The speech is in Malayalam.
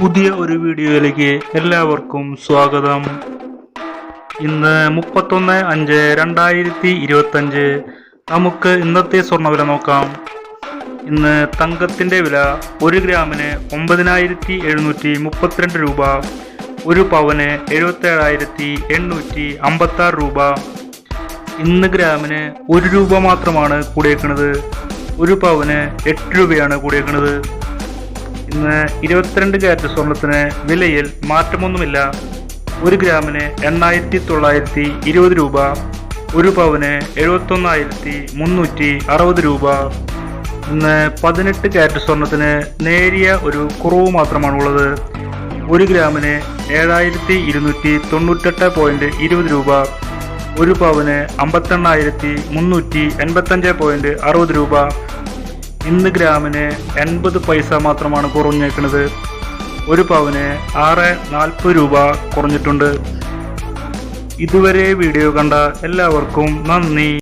പുതിയ ഒരു വീഡിയോയിലേക്ക് എല്ലാവർക്കും സ്വാഗതം. ഇന്ന് മുപ്പത്തൊന്ന് അഞ്ച് രണ്ടായിരത്തി ഇരുപത്തഞ്ച്. നമുക്ക് ഇന്നത്തെ സ്വർണവില നോക്കാം. ഇന്ന് തങ്കത്തിന്റെ വില ഒരു ഗ്രാമിന് ഒമ്പതിനായിരത്തി എഴുന്നൂറ്റി മുപ്പത്തിരണ്ട് രൂപ ഒരു പവന് എഴുപത്തേഴായിരത്തി എണ്ണൂറ്റി അമ്പത്താറ് രൂപ. ഇന്ന് ഗ്രാമിന് ഒരു രൂപ മാത്രമാണ് കൂടിയേക്കുന്നത് ഒരു പവന് എട്ട് രൂപയാണ് കൂടിയേക്കുന്നത് ഇന്ന് ഇരുപത്തിരണ്ട് ക്യാരറ്റ് സ്വർണത്തിന് വിലയിൽ മാറ്റമൊന്നുമില്ല. ഒരു ഗ്രാമിന് എണ്ണായിരത്തി തൊള്ളായിരത്തി ഇരുപത് രൂപ ഒരു പവന് എഴുപത്തൊന്നായിരത്തി മുന്നൂറ്റി അറുപത് രൂപ. ഇന്ന് പതിനെട്ട് ക്യാരറ്റ് സ്വർണത്തിന് നേരിയ ഒരു കുറവ് മാത്രമാണുള്ളത്. ഒരു ഗ്രാമിന് ഏഴായിരത്തി ഇരുന്നൂറ്റി തൊണ്ണൂറ്റെട്ട് പോയിന്റ് ഇരുപത് രൂപ ഒരു പവന് അമ്പത്തെണ്ണായിരത്തി മുന്നൂറ്റി എൺപത്തഞ്ച് പോയിന്റ് അറുപത് രൂപ. ഇന്ന് ഗ്രാമിന് എൺപത് പൈസ മാത്രമാണ് കുറഞ്ഞേക്കുന്നത് ഒരു പവന് ആറ് നാൽപ്പത് രൂപ കുറഞ്ഞിട്ടുണ്ട്. ഇതുവരെ വീഡിയോ കണ്ട എല്ലാവർക്കും നന്ദി.